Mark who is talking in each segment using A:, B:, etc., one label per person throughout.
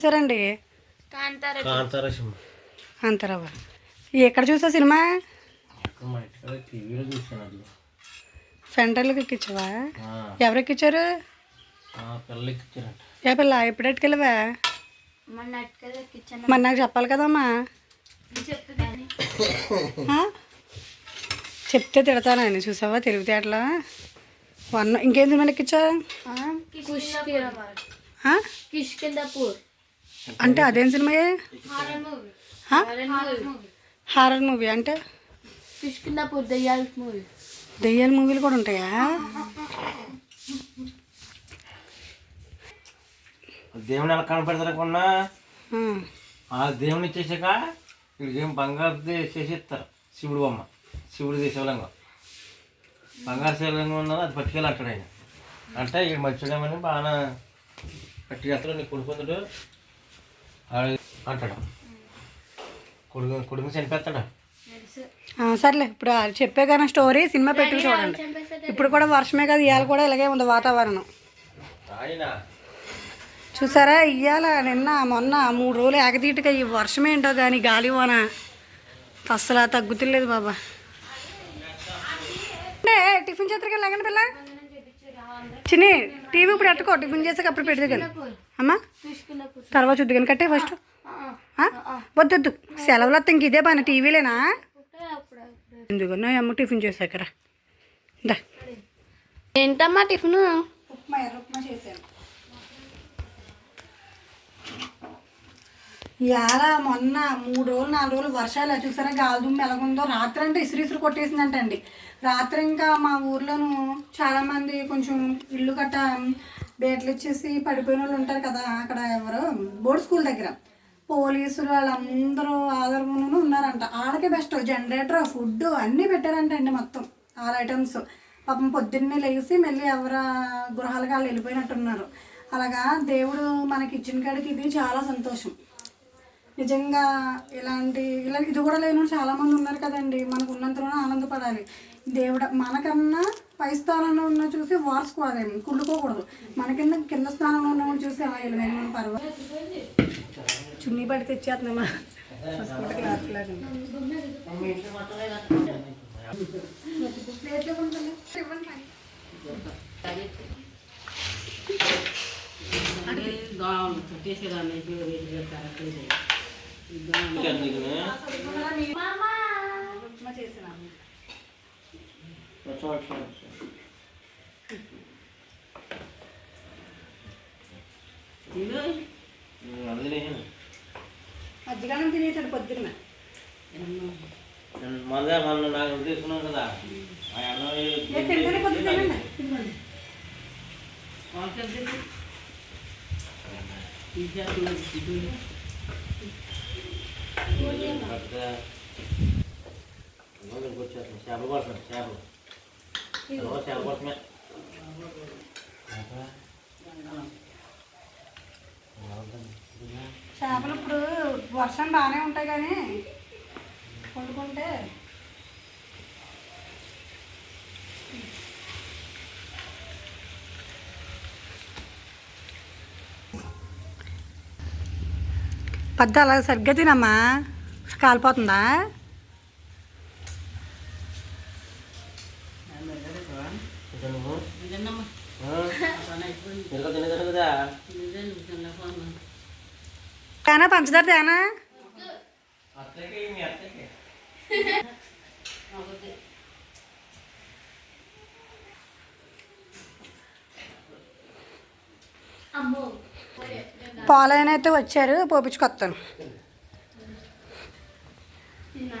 A: సరండి
B: Kantara
C: Kantara cinema?
A: అంతరావా ఎక్కడ చూసా సినిమా సెంటర్లోకి ఎక్కించవా
C: ఆ,
A: ఎవరు ఎక్కించారు ఏ పిల్ల ఎప్పుడు ఎట్టుకెళ్ళవా మరి నాకు చెప్పాలి కదమ్మా? చెప్తే తిడతానని చూసావా తెలివితేటలా వన్ ఇంకేం సినిమా ఎక్కించా ఆ?
B: కిష్కిందపూర్
A: అంటే అదేం సినిమా
B: హారర్ మూవీ
A: ఆ?
B: హారర్ మూవీ
A: హారర్ మూవీ అంటే?
B: దయ్యాల మూవీ
A: దెయ్యాల మూవీలు కూడా ఉంటాయా?
C: దేవుని ఎలా కనపడతారనుకున్నా
A: ఆ.
C: దేవుని ఇచ్చేసాక వీడికి ఏం బంగారు చేసేస్తారు శివుడు బొమ్మ. శివుడు శివలింగం. బంగారు శివలింగం ఉన్నది అది పట్టుకెళ్ళి అంటాడు ఆయన. అంటే ఇక్కడ మంచిడేమని బాగా పట్టుకెళ్తాడు. నీ కొడుకుందుడు అంటాడు? కొడుకు కొడుకు చనిపోతాడు
A: ఆ, సర్లే ఇప్పుడు ఆ చెప్పే కానీ స్టోరీ సినిమా పెట్టి చూడండి. ఇప్పుడు కూడా వర్షమే కదా ఇవాళ కూడా ఇలాగే ఉంది వాతావరణం. చూసారా ఇవాళ నిన్న మొన్న మూడు రోజులు ఏకదీటిగా ఈ వర్షం ఏంటో కానీ గాలి వాన అస్సలు తగ్గుతులేదు బాబా. అంటే టిఫిన్ చేద్దరు లేకండి పిల్ల? చిన్ని టీవీ ఇప్పుడు ఎట్టుకో టిఫిన్ చేసాక అప్పుడు పెడితే కానీ అమ్మా తర్వాత చూద్దు కానీ కట్టే ఫస్ట్ వద్దొద్దు. సెలవులు వస్తే ఇంక ఇదే పని టీవీలేనా?
B: అప్పుడు
A: ఎందుకన్నా అమ్మ టిఫిన్ చేసాకరా దా.
B: ఏంటమ్మా టిఫిన్?
A: ఉప్మా ఎర్ర ఉప్మా చేశాను. ఇవాళ మొన్న మూడు రోజులు నాలుగు రోజులు వర్షాలు చూసారా? గాలిదుమ్మ ఎలాగుందో రాత్రి అంటే ఇసురు ఇసురు కొట్టేసిందంటండి. రాత్రి ఇంకా మా ఊర్లోను చాలామంది కొంచెం ఇల్లు గట్ట బేట్లు ఇచ్చేసి పడిపోయిన వాళ్ళు ఉంటారు కదా అక్కడ ఎవరు బోర్డ్ స్కూల్ దగ్గర. పోలీసులు వాళ్ళందరూ ఆధారమును ఉన్నారంట. వాళ్ళకే బెస్ట్ జనరేటర్ ఫుడ్ అన్నీ పెట్టారంట అండి మొత్తం ఆల్ ఐటమ్స్. పాపం పొద్దున్నే లేచి మళ్ళీ ఎవరు గృహాలకు వాళ్ళు వెళ్ళిపోయినట్టున్నారు. అలాగా దేవుడు మనకి ఇచ్చిన కాడికి ఇది చాలా సంతోషం. నిజంగా ఇలాంటి ఇలా ఇది కూడా లేని చాలామంది ఉన్నారు కదండి మనకు ఉన్నంతలోనే ఆనందపడాలి. దేవుడ మనకన్నా పై స్థానంలో ఉన్న చూసి వార్చుకోవాలి కుళ్ళుకోకూడదు. మన కింద కింద స్థానంలో ఉన్న చూసి అలా వెళ్ళిపోయిన మనం పర్వాలేదు చున్నీ పడి తెచ్చేస్తున్నామా చేసినాము మధ్యకాలం తినేసాడు పొద్దున్న
C: మొదల మొన్న నాకు తీసుకున్నాం కదా ఆ అన్నం
A: ఏ తింటేనే పొద్దున్న తినండి. ఇదిగోండి.
C: చేపలు పడుతున్నాయి చేపలు తర్వాత చేపలు పడుతున్నాయి
A: చేపలు ఇప్పుడు వర్షం బాగానే ఉంటాయి కానీ వండుకుంటే పద్ద అలా సరిగ్గా తినమ్మా. కాలిపోతుందా
C: ఇంకా నువ్వు తిరగ తినదు కదా
A: తేనా పంచదార తేనా
C: అత్తకి మీ అత్తకి
B: అమ్మో
A: పాలైన అయితే వచ్చారు పోపించుకొస్తాను
B: తిన్నా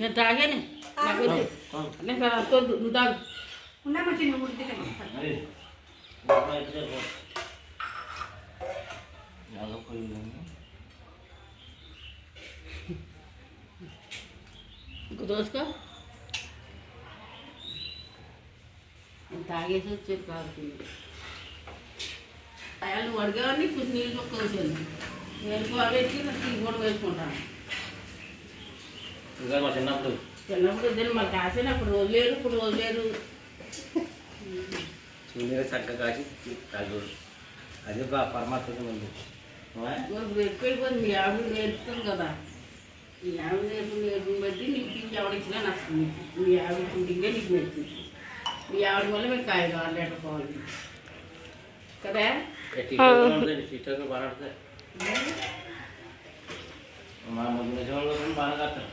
D: నేను తాగాను నాకు వద్దు. నాకు అంత వద్దు నువ్వు తాగు
A: ఉండమ్మా చిన్న ఉడితే
C: మరి ఇంట్లో అయితే సరిపోదు. ఎలా పోయింది?
D: ఇంకో దోసుకో తాగేసి వచ్చేది కాకుండా అయ్యాలు నువ్వు అడిగేవాడిని కొంచెం నీళ్ళు చొక్క వచ్చాను నేను పెట్టి టీ కూడా వేసుకుంటాను
C: ఇంకా మా చిన్నప్పుడు.
D: చిన్నప్పుడు ఇద్దరు మాకు కాసినప్పుడు వదిలేరు ఇప్పుడు వదిలేరు
C: సూర్యుడు చక్కగా కాసి తాగేవాడు అదే బా పరమాత్మ ఉంది.
D: ఎక్కువైపోయింది మీ ఆవిడ నేర్పుతుంది కదా. మీ ఆవిడ నేర్పు నేర్పుని బట్టి నీకు పిండి ఆవిడ నచ్చుతుంది మీ ఆవిడ పిండిగా నీకు నేర్పుతుంది మీ ఆవిడ వల్ల మీకు కాయ కావాలి లీటర్ పోవాలి కదా
C: బాగా ಮಾಡ ಮದುವೆ ಜೋಳ ಮಾರಾಗತ್ತೆ